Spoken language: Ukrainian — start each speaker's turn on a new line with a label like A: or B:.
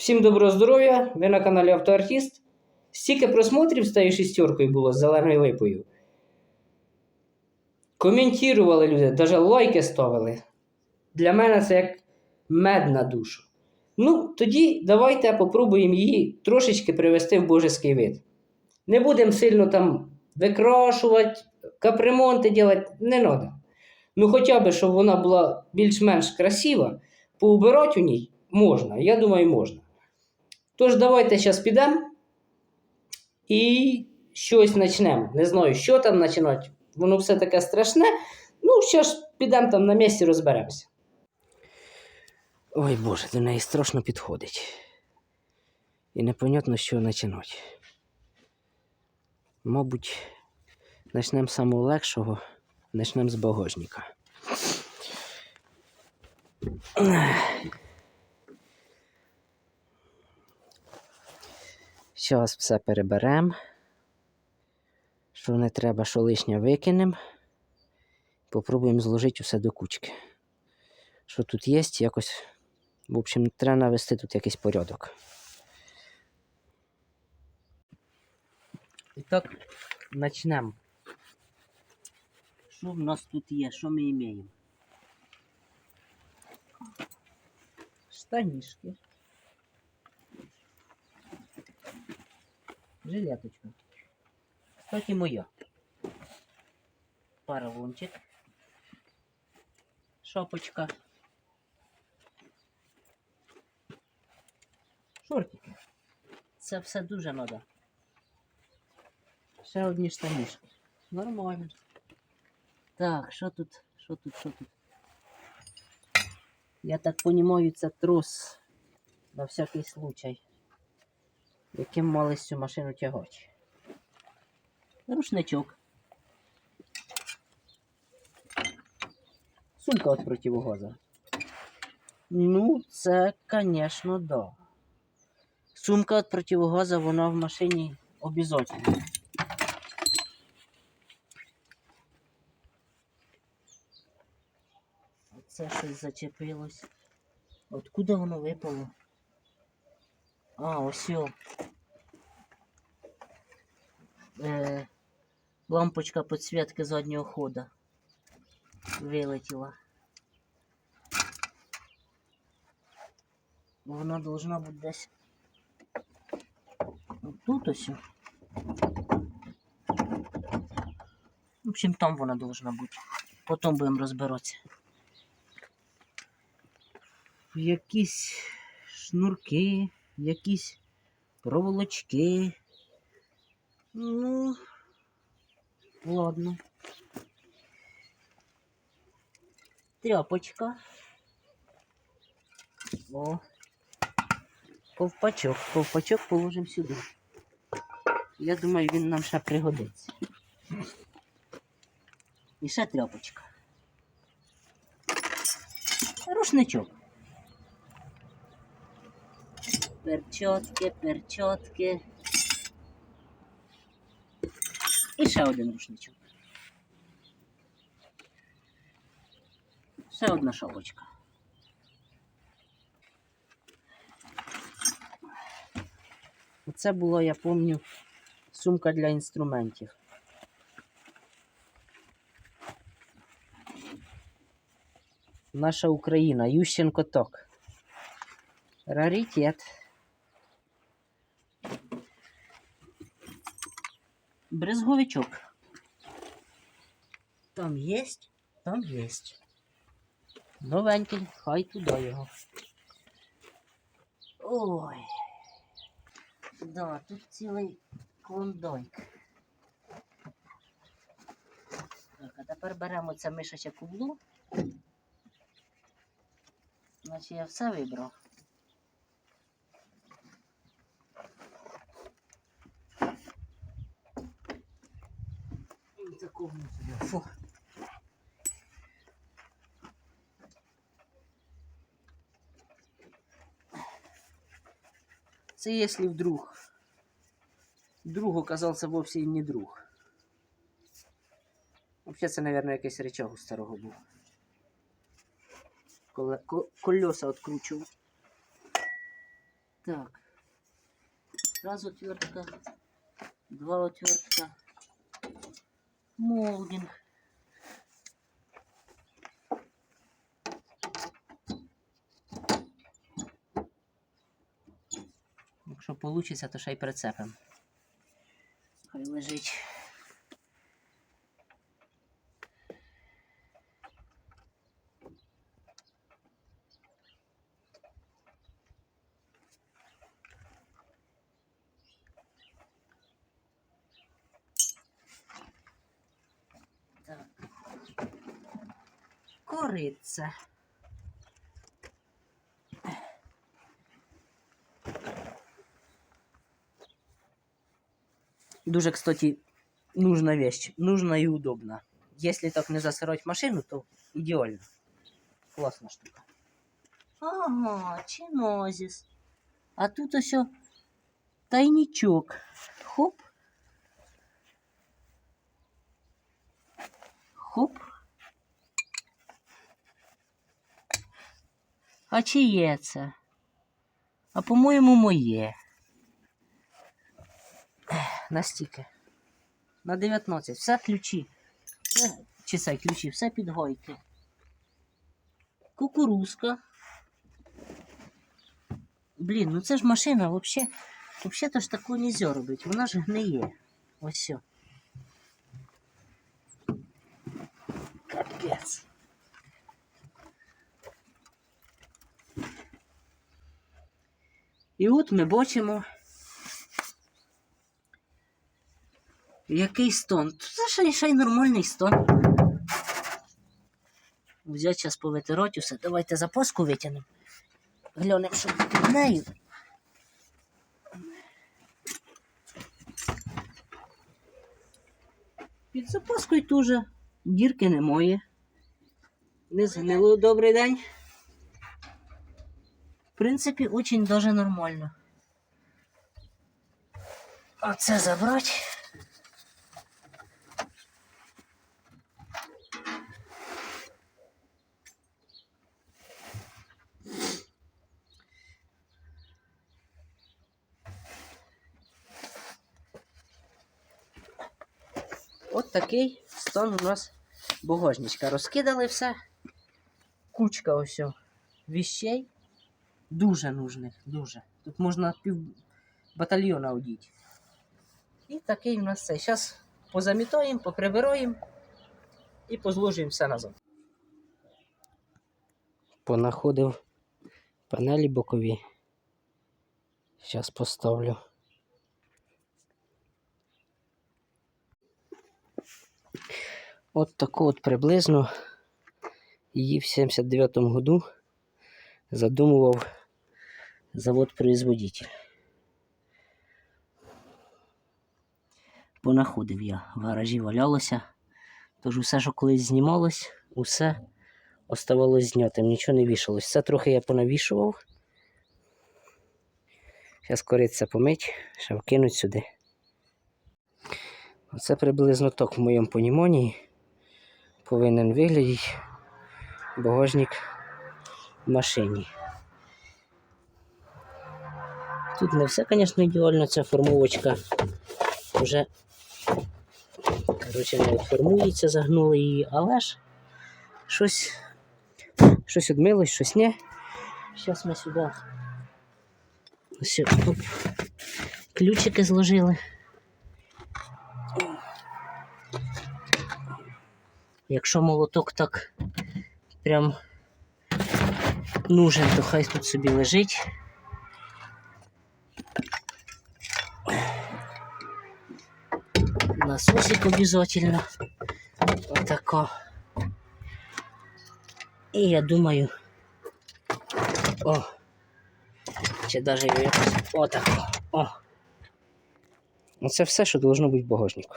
A: Всім доброго здоров'я! Ви на каналі Автоартіст. Стільки просмотрів з тією шістеркою було з зеленою липою. Коментували люди, навіть лайки ставили. Для мене це як мед на душу. Ну, тоді давайте попробуємо її трошечки привести в божеский вид. Не будемо сильно там викрошувати, капремонти робити, не треба. Ну, хоча б, щоб вона була більш-менш красива, поубирати у ній можна. Я думаю, можна. Тож, давайте зараз підемо і щось почнемо. Не знаю, що там починати. Воно все таке страшне. Ну, ще ж підемо там на місці розберемося. Ой Боже, до неї страшно підходить. І непонятно, що починати. Мабуть, почнемо з самого легшого, почнемо з багажника. Зараз все переберемо. Що не треба, що лишнє викинемо. Попробуємо зложити усе до кучки. Що тут є, якось. В общем, треба навести тут якийсь порядок. І так, почнемо. Що в нас тут є? Що ми маємо? Штанішки. Жилеточка. Кстати, моя. Паралончик. Шапочка. Шортики. Це все дуже треба. Ще одні штанішки. Нормально. Так, що тут? Що тут? Що тут? Я так понимаю, це трос на всякий случай. Яким мали цю машину тягати. Рушничок. Сумка від противогаза. Ну, це, звісно, да. Сумка від противогаза, вона в машині обов'язково. Оце щось зачепилось. Откуда воно випало? А, ось. о. Е, лампочка підсвітки заднього хода вилетіла. Вона должна бути десь тут ось. В общем, там вона должна бути. Потім будемо розбиратися. Якісь шнурки, якісь проволочки. Ну, ладно. Тряпочка. О. Ковпачок. Ковпачок положимо сюди. Я думаю, він нам ще пригодиться. І ще тряпочка. Рушничок. Перчотки, перчотки. І ще один рушничок. Ще одна шапочка. Оце була, я пам'ятаю, сумка для інструментів. Наша Україна, Ющенко Ток. Раритет. Брезговичок. Там есть, там есть. Новенький, хай туди його. Ой. Да, тут цілий клондайк. Так, а тепер беремо це мишаче кубло. Значить я все вибрав. Такого не. Фу. Це якщо вдруг. Друг оказався вовсе і не друг. Взагалі це, мабуть, якийсь речаг у старого був. Коле- ко- Кольоса відкручував.
B: Так. Раз отвертка, два отвертка, молдинг.
A: Якщо вийде, то ще й прицепимо.
B: Хай лежить. Кориця.
A: Дуже, кстати, нужна вещь. Нужна и удобна. Если так не засирать машину, то идеально. Класна штука.
B: Ага, чинозіс. А тут ось о тайнічок. Хоп. Хоп. А чиє це? А по-моєму, моє.
A: Настільки. На 19. Все ключі.
B: Все, чи ключі, все під гойки. Кукурузка. Блін, ну це ж машина взагалі. Взагалі-то ж такого нельзя робити. Вона ж гниє. Ось все. Капець. І от ми бачимо. Який стон? Це ще, ще й нормальний стон. Взять зараз повитирати усе. Давайте запаску витягнемо. Глянемо, що під нею. Під запаскою теж дірки немає. Не згнило добрий день. Принципі, очень даже нормально. А це забрати.
A: От такий стан у нас багажничка. Розкидали все. Кучка ось віщей. Дуже нужних, дуже. Тут можна пів батальйона одіти. І такий у нас цей. Зараз позамітаємо, поприбираємо і позложуємо все назад. Понаходив панелі бокові. Зараз поставлю. От таку от приблизно її в 79-му году задумував завод-производитель.
B: Понаходив я. В гаражі валялося.
A: Тож усе, що колись знімалось, усе оставалось знятим, нічого не вішалось. Це трохи я понавішував. Зараз кориця помить, ще вкинуть сюди. Оце приблизно так в моєму поніманні повинен виглядати багажник в машині. Тут не все, звісно, ідеально, ця формовочка вже коротше, не формується, загнули її, але ж щось, щось відмилось, щось не. Зараз ми сюди ось, оп, ключики зложили. Якщо молоток так прям нужен, то хай тут собі лежить. Насосик обязательно. Отако. І я думаю. О. Чи навіть якось отако. О. Оце все, що должно бути в багажнику.